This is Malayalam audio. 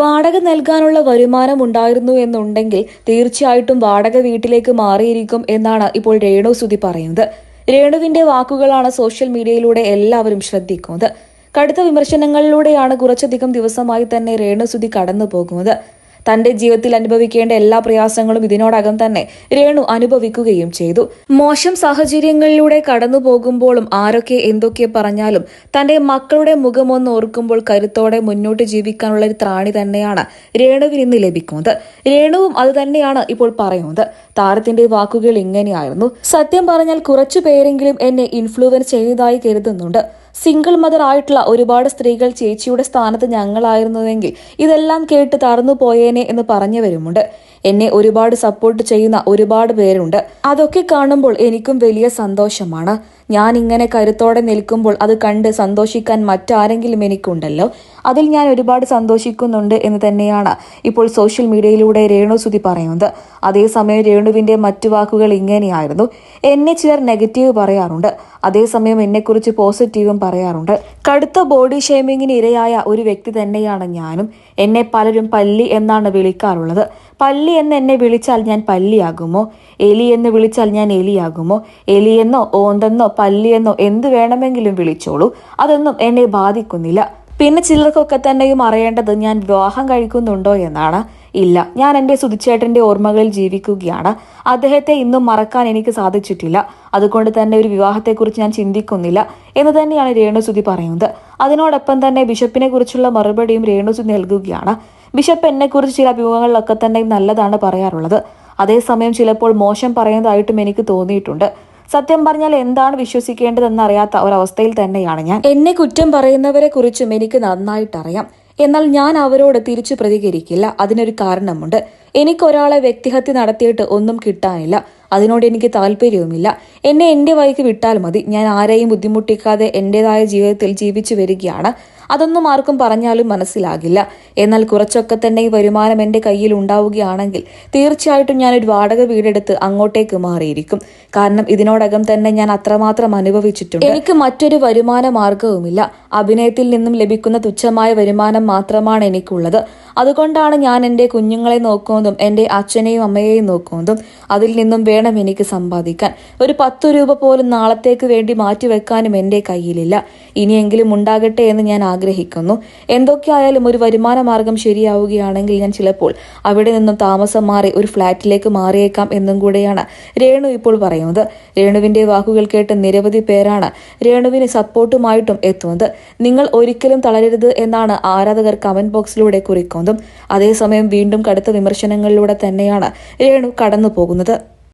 വാടക നൽകാനുള്ള വരുമാനം ഉണ്ടായിരുന്നു എന്നുണ്ടെങ്കിൽ തീർച്ചയായിട്ടും വാടക വീട്ടിലേക്ക് മാറിയിരിക്കും എന്നാണ് ഇപ്പോൾ രേണു സുധി പറയുന്നത്. രേണുവിന്റെ വാക്കുകളാണ് സോഷ്യൽ മീഡിയയിലൂടെ എല്ലാവരും ശ്രദ്ധിക്കുന്നത്. കടുത്ത വിമർശനങ്ങളിലൂടെയാണ് കുറച്ചധികം ദിവസമായി തന്നെ രേണു സുധി കടന്നു പോകുന്നത് തന്റെ ജീവിതത്തിൽ അനുഭവിക്കേണ്ട എല്ലാ പ്രയാസങ്ങളും ഇതിനോടകം തന്നെ രേണു അനുഭവിക്കുകയും ചെയ്തു. മോശം സാഹചര്യങ്ങളിലൂടെ കടന്നു പോകുമ്പോഴും ആരൊക്കെ എന്തൊക്കെ പറഞ്ഞാലും തന്റെ മക്കളുടെ മുഖമൊന്ന് ഓർക്കുമ്പോൾ കരുത്തോടെ മുന്നോട്ട് ജീവിക്കാനുള്ള ഒരു ത്രാണി തന്നെയാണ് രേണുവിന് ഇന്ന് ലഭിക്കുന്നത്. രേണുവും അത് തന്നെയാണ് ഇപ്പോൾ പറയുന്നത്. താരത്തിന്റെ വാക്കുകൾ ഇങ്ങനെയായിരുന്നു. സത്യം പറഞ്ഞാൽ കുറച്ചു പേരെങ്കിലും എന്നെ ഇൻഫ്ലുവൻസ് ചെയ്തതായി കരുതുന്നുണ്ട്. സിംഗിൾ മദർ ആയിട്ടുള്ള ഒരുപാട് സ്ത്രീകൾ ചേച്ചിയുടെ സ്ഥാനത്ത് ഞങ്ങളായിരുന്നുവെങ്കിൽ ഇതെല്ലാം കേട്ട് തറന്നു പോയേനെ എന്ന് പറഞ്ഞു പറഞ്ഞവരുമുണ്ട്. എന്നെ ഒരുപാട് സപ്പോർട്ട് ചെയ്യുന്ന ഒരുപാട് പേരുണ്ട്. അതൊക്കെ കാണുമ്പോൾ എനിക്കും വലിയ സന്തോഷമാണ്. ഞാൻ ഇങ്ങനെ കരുത്തോടെ നിൽക്കുമ്പോൾ അത് കണ്ട് സന്തോഷിക്കാൻ മറ്റാരെങ്കിലും എനിക്കുണ്ടല്ലോ. അതിൽ ഞാൻ ഒരുപാട് സന്തോഷിക്കുന്നുണ്ട് എന്ന് തന്നെയാണ് ഇപ്പോൾ സോഷ്യൽ മീഡിയയിലൂടെ രേണു സുധി പറയുന്നത്. അതേസമയം രേണുവിന്റെ മറ്റു വാക്കുകൾ ഇങ്ങനെയായിരുന്നു. എന്നെ ചിലർ നെഗറ്റീവ് പറയാറുണ്ട്. അതേസമയം എന്നെക്കുറിച്ച് പോസിറ്റീവും പറയാറുണ്ട്. കടുത്ത ബോഡി ഷേമിങ്ങിന് ഇരയായ ഒരു വ്യക്തി തന്നെയാണ് ഞാനും. എന്നെ പലരും പല്ലി എന്നാണ് വിളിക്കാറുള്ളത്. പല്ലി എന്ന് എന്നെ വിളിച്ചാൽ ഞാൻ പല്ലിയാകുമോ? എലി എന്ന് വിളിച്ചാൽ ഞാൻ എലിയാകുമോ? എലിയെന്നോ ഓന്തെന്നോ പല്ലിയെന്നോ എന്ത് വേണമെങ്കിലും വിളിച്ചോളൂ. അതൊന്നും എന്നെ ബാധിക്കുന്നില്ല. പിന്നെ ചിലർക്കൊക്കെ തന്നെയും അറിയേണ്ടത് ഞാൻ വിവാഹം കഴിക്കുന്നുണ്ടോ എന്നാണ്. ഇല്ല. ഞാൻ എന്റെ സുധിച്ചേട്ടന്റെ ഓർമ്മകളിൽ ജീവിക്കുകയാണ്. അദ്ദേഹത്തെ ഇന്നും മറക്കാൻ എനിക്ക് സാധിച്ചിട്ടില്ല. അതുകൊണ്ട് തന്നെ ഒരു വിവാഹത്തെക്കുറിച്ച് ഞാൻ ചിന്തിക്കുന്നില്ല എന്ന് തന്നെയാണ് രേണുസുതി പറയുന്നത്. അതിനോടൊപ്പം തന്നെ ബിഷപ്പിനെ കുറിച്ചുള്ള മറുപടിയും രേണുസുതി നൽകുകയാണ്. ബിഷപ്പ് എന്നെക്കുറിച്ച് ചില അഭിമുഖങ്ങളിലൊക്കെ തന്നെ നല്ലതാണ് പറയാറുള്ളത്. അതേസമയം ചിലപ്പോൾ മോശം പറയുന്നതായിട്ടും എനിക്ക് തോന്നിയിട്ടുണ്ട്. സത്യം പറഞ്ഞാൽ എന്താണ് വിശ്വസിക്കേണ്ടതെന്ന് അറിയാത്ത ഒരവസ്ഥയിൽ തന്നെയാണ് ഞാൻ. എന്നെ കുറ്റം പറയുന്നവരെ കുറിച്ചും എനിക്ക് നന്നായിട്ട് അറിയാം എന്നാൽ ഞാൻ അവരോട് തിരിച്ചു പ്രതികരിക്കില്ല. അതിനൊരു കാരണമുണ്ട്. എനിക്കൊരാളെ വ്യക്തിഹത്യ നടത്തിയിട്ട് ഒന്നും കിട്ടാനില്ല. അതിനോട് എനിക്ക് താല്പര്യവുമില്ല. എന്നെ എന്റെ വഴിക്ക് വിട്ടാൽ മതി. ഞാൻ ആരെയും ബുദ്ധിമുട്ടിക്കാതെ എന്റെതായ ജീവിതത്തിൽ ജീവിച്ചു വരികയാണ്. അതൊന്നും ആർക്കും പറഞ്ഞാലും മനസ്സിലാകില്ല. എന്നാൽ കുറച്ചൊക്കെ തന്നെ ഈ വരുമാനം എന്റെ കയ്യിൽ ഉണ്ടാവുകയാണെങ്കിൽ തീർച്ചയായിട്ടും ഞാൻ ഒരു വാടക വീടെടുത്ത് അങ്ങോട്ടേക്ക് മാറിയിരിക്കും. കാരണം ഇതിനോടകം തന്നെ ഞാൻ അത്രമാത്രം അനുഭവിച്ചിട്ടുണ്ട്. എനിക്ക് മറ്റൊരു വരുമാന മാർഗവുമില്ല അഭിനയത്തിൽ നിന്നും ലഭിക്കുന്ന തുച്ഛമായ വരുമാനം മാത്രമാണ് എനിക്കുള്ളത്. അതുകൊണ്ടാണ് ഞാൻ എന്റെ കുഞ്ഞുങ്ങളെ നോക്കുന്നതും എന്റെ അച്ഛനെയും അമ്മയെയും നോക്കുന്നതും അതിൽ നിന്നും വേണം എനിക്ക് സമ്പാദിക്കാൻ. ഒരു പത്തു രൂപ പോലും നാളത്തേക്ക് വേണ്ടി മാറ്റിവെക്കാനും എന്റെ കയ്യിലില്ല. ഇനിയെങ്കിലും ഉണ്ടാകട്ടെ എന്ന് ഞാൻ ആഗ്രഹിക്കുന്നു. എന്തൊക്കെയായാലും ഒരു വരുമാന മാർഗം ശരിയാവുകയാണെങ്കിൽ ഞാൻ ചിലപ്പോൾ അവിടെ നിന്നും താമസം മാറി ഒരു ഫ്ളാറ്റിലേക്ക് മാറിയേക്കാം എന്നും കൂടെയാണ് രേണു ഇപ്പോൾ പറയുന്നത്. രേണുവിന്റെ വാക്കുകൾ കേട്ട് നിരവധി പേരാണ് രേണുവിന് സപ്പോർട്ടുമായിട്ടും എത്തുന്നത്. നിങ്ങൾ ഒരിക്കലും തളരരുത് എന്നാണ് ആരാധകർ കമന്റ് ബോക്സിലൂടെ കുറിക്കുന്നതും. അതേസമയം വീണ്ടും കടുത്ത വിമർശനങ്ങളിലൂടെ തന്നെയാണ് രേണു കടന്നു പോകുന്നത്